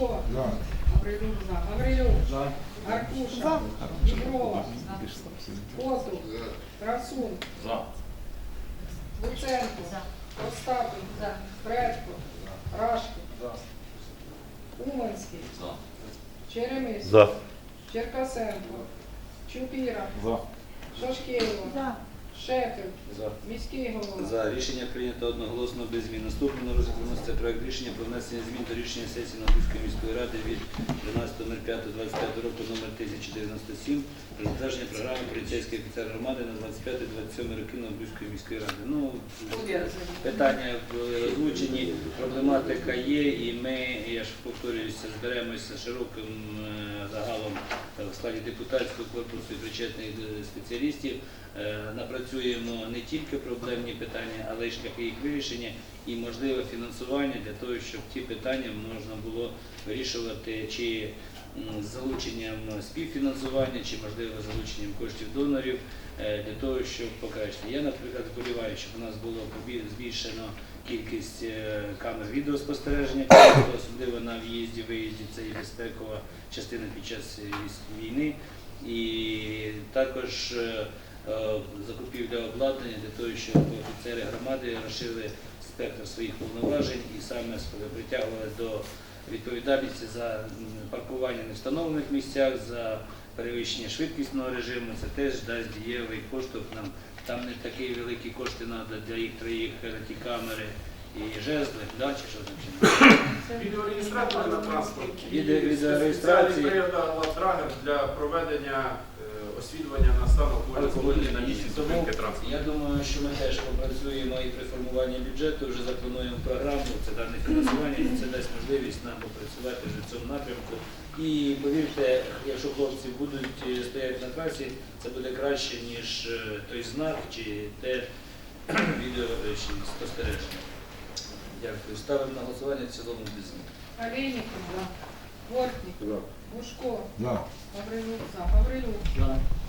Бушко, За. Гаврилюк за, Гаврилюк, За. Аркуша, Діброва, Котов, Красун, За. Луценко, Остапин, Предко, Рашко, Уманський, За. Черемис, За. Черкасенко, Чупіра, За. Шашкєєва, Шепель, За. міський голова. За рішення прийнято одноголосно без змін. Наступний на розгляд виноситься проект рішення про внесення змін до рішення сесії Набузької міської ради від 12.05.25 року номер 1097 про затвердження програми поліцейський офіцер громади на 25-27 роки Набузької міської ради. Ну, питання були озвучені, проблематика є, і ми, я ж повторююся, зберемося широким е, загалом е, складі депутатського корпусу і причетних спеціалістів. Е, Напрацюємо не тільки проблемні питання, але й шляхи їх вирішення і можливе фінансування для того, щоб ті питання можна було вирішувати чи з залученням співфінансування, чи можливо залученням коштів донорів для того, щоб покращити. Я, наприклад, вболіваю, щоб у нас було збільшено кількість е, камер відеоспостереження, особливо на в'їзді, виїзді, це і безпекова частина під час е, війни. І також е, е, закупівля обладнання для того, щоб офіцери громади розширили спектр своїх повноважень і саме притягували до відповідальності за паркування в невстановлених місцях, за перевищення швидкісного режиму. Це теж дасть дієвий поштовх нам. Там не такі великі кошти треба для їх троїх е, ті камери і жезли, да, чи що там не Відеореєстратори на транспорт. Відео- відеореєстрації. Драгер для проведення е, освітлення на станок алкоголі на місці зупинки транспорту. я думаю, що ми теж попрацюємо і при формуванні бюджету, вже заплануємо програму, це дане фінансування, і це дасть нам вже в цьому напрямку. І повірте, якщо хлопці будуть е, стояти на трасі, це буде краще, ніж е, той знак чи те відео е, чи спостереження. Дякую. Ставимо на голосування в цілому без змін. Олейников, Бортник, За. Бушко, За. Гаврилюк за, Гаврилюк,